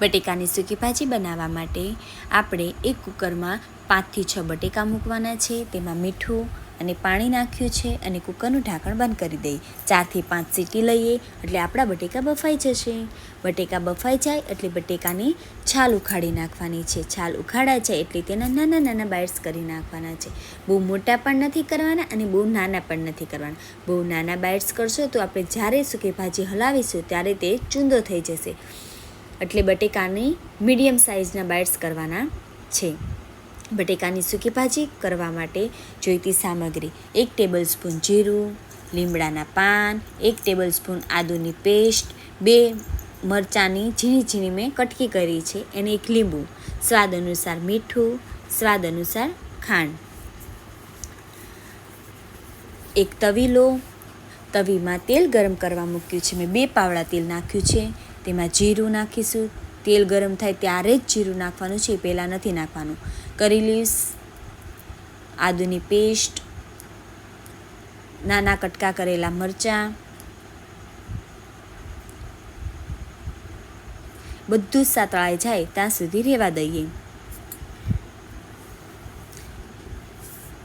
બટેકાની સૂકી ભાજી બનાવવા માટે આપણે એક કુકરમાં પાંચથી છ બટેકા મૂકવાના છે. તેમાં મીઠું અને પાણી નાખ્યું છે અને કુકરનું ઢાંકણ બંધ કરી દઈએ. ચારથી પાંચ સીટી લઈએ એટલે આપણા બટેકા બફાઈ જશે. બટેકા બફાઈ જાય એટલે બટેકાની છાલ ઉખાડી નાખવાની છે. છાલ ઉખાડા જાય એટલે તેના નાના નાના બાઇટ્સ કરી નાખવાના છે. બહુ મોટા પણ નથી કરવાના અને બહુ નાના પણ નથી કરવાના. બહુ નાના બાઇટ્સ કરશો તો આપણે જ્યારે સૂકી ભાજી હલાવીશું ત્યારે તે ચૂંદો થઈ જશે. એટલે બટેકાની મીડિયમ સાઇઝના બાઇટ્સ કરવાના છે. બટેકાની સૂકી ભાજી કરવા માટે જોઈતી સામગ્રી, એક ટેબલ સ્પૂન જીરું, લીમડાના પાન, એક ટેબલ સ્પૂન આદુની પેસ્ટ, બે મરચાંની ઝીણી ઝીણી મેં કટકી કરી છે, એને એક લીંબુ. સ્વાદ અનુસાર મીઠું, સ્વાદ અનુસાર ખાંડ. એક તવી લો. તવીમાં તેલ ગરમ કરવા મૂક્યું છે. મેં બે પાવડા તેલ નાખ્યું છે. તેમાં જીરું નાખીશું. તેલ ગરમ થાય ત્યારે જ જીરું નાખવાનું છે પહેલાં નથી નાખવાનું. કરી લીવ્સ આદુની પેસ્ટ, નાના કટકા કરેલા મરચાં, બધું જ સાતળાઈ જાય ત્યાં સુધી રહેવા દઈએ.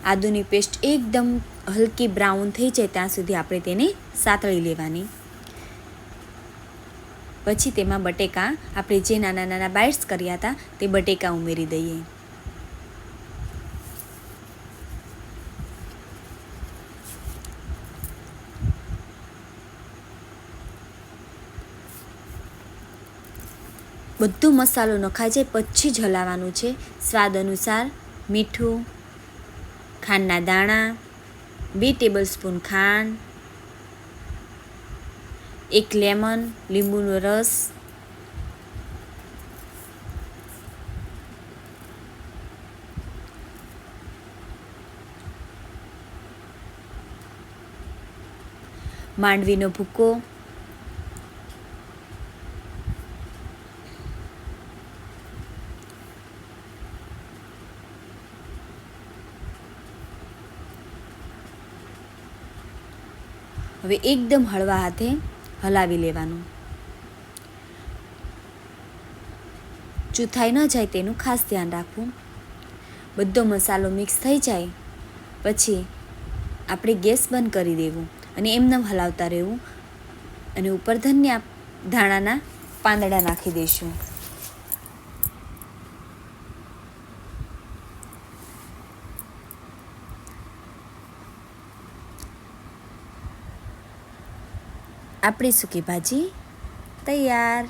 આદુની પેસ્ટ એકદમ હલકી બ્રાઉન થઈ જાય ત્યાં સુધી આપણે તેને સાતળી લેવાની. પછી તેમાં બટેકા આપણે જે નાના નાના બાઇટ્સ કર્યા હતા તે બટેકા ઉમેરી દઈએ. બધું મસાલો નખાય છે, પછી જ હલાવવાનું છે. સ્વાદ અનુસાર મીઠું, ખાંડના દાણા, બે ટેબલ સ્પૂન ખાંડ એક લેમન લીંબુનો રસ. માંડવીનો ભૂકો. હવે એકદમ હળવા હાથે હલાવી લેવાનું. ચૂથાઈ ન જાય તેનું ખાસ ધ્યાન રાખવું. બધો મસાલો મિક્સ થઈ જાય, પછી આપણે ગેસ બંધ કરી દેવું અને એમનેમ હલાવતા રહેવું અને ઉપર ધનિયા ધાણાના પાંદડા નાખી દઈશું આપણી સૂકી ભાજી તૈયાર.